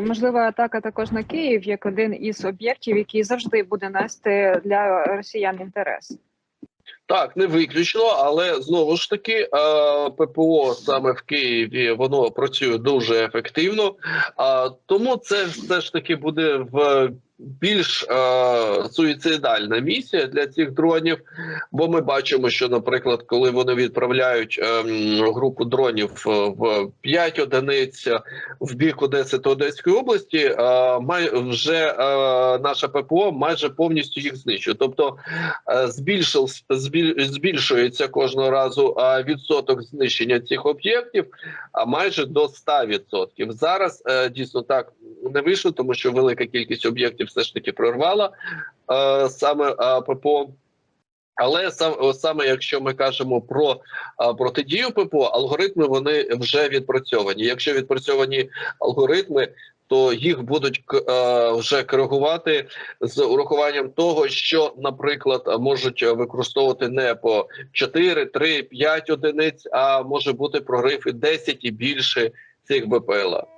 можлива атака також на Київ як один із об'єктів, який завжди буде нести для росіян інтерес. Так, не виключно, але знову ж таки е, ППО саме в Києві воно працює дуже ефективно. Тому це все ж таки буде в більш е, суїцидальна місія для цих дронів. Бо ми бачимо, що, наприклад, коли вони відправляють ем, групу дронів е, в 5 одиниць в бік Одеси та Одеської області, е, май вже наша ППО майже повністю їх знищує. Тобто збільшив збіль- збільшується кожного разу відсоток знищення цих об'єктів, а майже до 100%. Зараз е, дійсно так не вийшло, тому що велика кількість об'єктів все ж таки прорвала е, саме е, ППО. Але сам саме якщо ми кажемо про протидію ППО, алгоритми вони вже відпрацьовані. Якщо відпрацьовані алгоритми, то їх будуть е, вже коригувати з урахуванням того, що, наприклад, можуть використовувати не по 4, 3, 5 одиниць, а може бути прорив і 10 і більше цих БПЛА.